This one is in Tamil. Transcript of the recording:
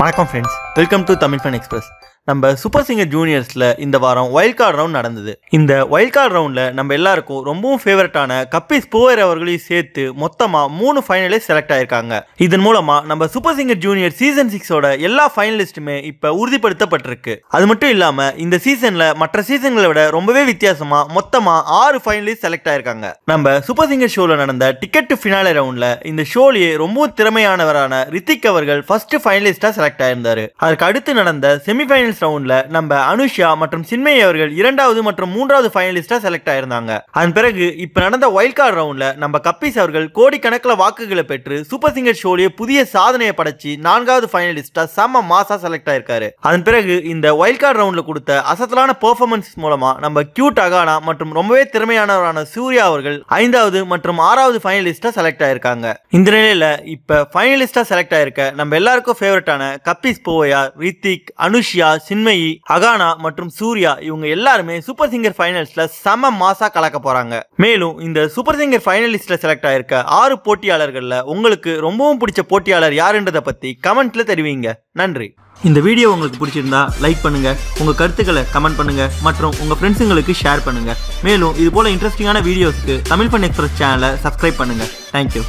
வணக்கம் friends welcome to Tamil fun express நம்ம சூப்பர் சிங்கர் ஜூனியர்ஸில் இந்த வாரம் வைல்ட் கார்டு ரவுண்ட் நடந்தது. இந்த வைல்ட் கார்டு ரவுண்டில் நம்ம எல்லாருக்கும் ரொம்பவும் ஃபேவரட்டான கப்பிஸ் போவர் அவர்களையும் சேர்த்து மொத்தமாக மூணு ஃபைனலிஸ்ட் செலக்ட் ஆயிருக்காங்க. இதன் மூலமாக நம்ம சூப்பர் சிங்கர் ஜூனியர் சீசன் சிக்ஸோட எல்லா ஃபைனலிஸ்ட்டுமே இப்போ உறுதிப்படுத்தப்பட்டிருக்கு. அது மட்டும் இல்லாமல் இந்த சீசனில் மற்ற சீசன்களை விட ரொம்பவே வித்தியாசமாக மொத்தமாக ஆறு ஃபைனலிஸ்ட் செலக்ட் ஆயிருக்காங்க. நம்ம சூப்பர் சிங்கர் ஷோவில் நடந்த டிக்கெட் டு ஃபினாலே ரவுண்டில் இந்த ஷோலேயே ரொம்பவும் திறமையானவரான ரித்திக் அவர்கள் ஃபர்ஸ்ட் ஃபைனலிஸ்டாக செலக்ட் ஆயிருந்தார். அதற்கு அடுத்து நடந்த செமிஃபைனல்ஸ் ரவுண்ட்ல நம்ம அனுஷா மற்றும் சின்மயி அவர்கள் இரண்டாவது மற்றும் மூன்றாவது ஃபைனலிஸ்டா செலக்ட் ஆயிருந்தாங்க. அதன் பிறகு இப்ப நடந்த வைல்ட் கார்டு ரவுண்ட்ல நம்ம கப்பீஸ் அவர்கள் கோடிக்கணக்கில் வாக்குகளை பெற்று சூப்பர் சிங்கர் ஷோலேயே புதிய சாதனையை படைச்சு நான்காவது ஃபைனலிஸ்டா செம்ம மாசா செலக்ட் ஆயிருக்காரு. அதன் பிறகு இந்த வைல்ட் கார்டு ரவுண்ட்ல கொடுத்த அசத்தலான பெர்ஃபார்மன்ஸ் மூலமா நம்ம கியூட் அகானா மற்றும் ரொம்பவே திறமையானவரான சூர்யா அவர்கள் ஐந்தாவது மற்றும் ஆறாவது ஃபைனலிஸ்டா செலக்ட் ஆயிருக்காங்க. இந்த நிலையில இப்ப ஃபைனலிஸ்டா செலக்ட் ஆயிருக்க நம்ம எல்லாருக்கும் ஃபேவரட்டான கப்பீஸ் போவையா ரித்திக் அனுஷியா சின்மயி அகானா மற்றும் சூர்யா இவங்க எல்லாருமே சூப்பர் சிங்கர் ஃபைனல்ஸ்ல செம மாசா கலக்க போறாங்க. மேலும் இந்த சூப்பர் சிங்கர் ஃபைனலிஸ்ட்ல செலக்ட் ஆயிருக்க ஆறு போட்டியாளர்கள்ல உங்களுக்கு ரொம்பவும் பிடிச்ச போட்டியாளர் யாருன்றதை பத்தி கமெண்ட்ல தெரிவிங்க. நன்றி. இந்த வீடியோ உங்களுக்கு பிடிச்சிருந்தா லைக் பண்ணுங்க உங்க கருத்துக்களை கமெண்ட் பண்ணுங்க மற்றும் உங்க ஃப்ரெண்ட்ஸுங்களுக்கு ஷேர் பண்ணுங்க. மேலும் இது போல இன்ட்ரெஸ்டிங்கான வீடியோஸ்க்கு தமிழ் ஃபன் எக்ஸ்பிரஸ் சேனலை சப்ஸ்கிரைப் பண்ணுங்க. Thank you